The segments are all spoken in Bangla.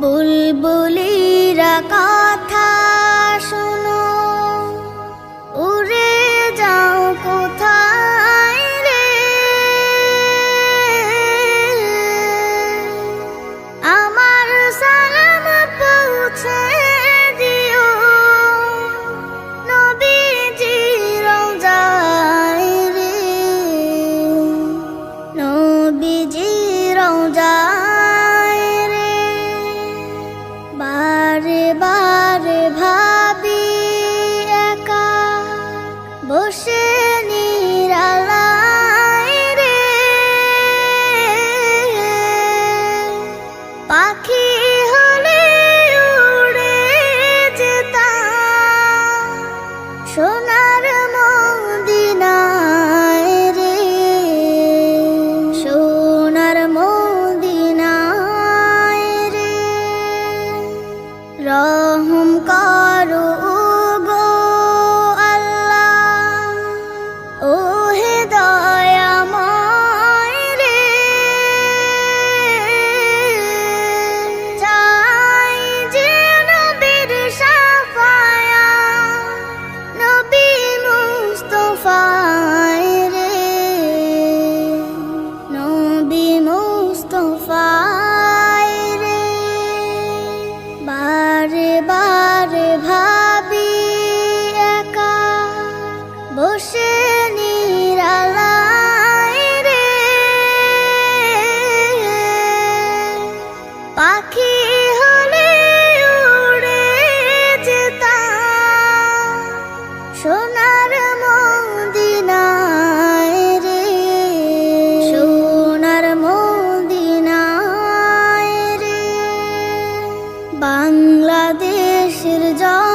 বুলবুলিরা কা সোনার সোনার মদিনায় রে। সোনার মদিনায় রে। বাংলাদেশের জয়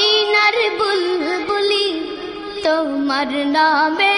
মদিনার বুলবুলি তোমার নামে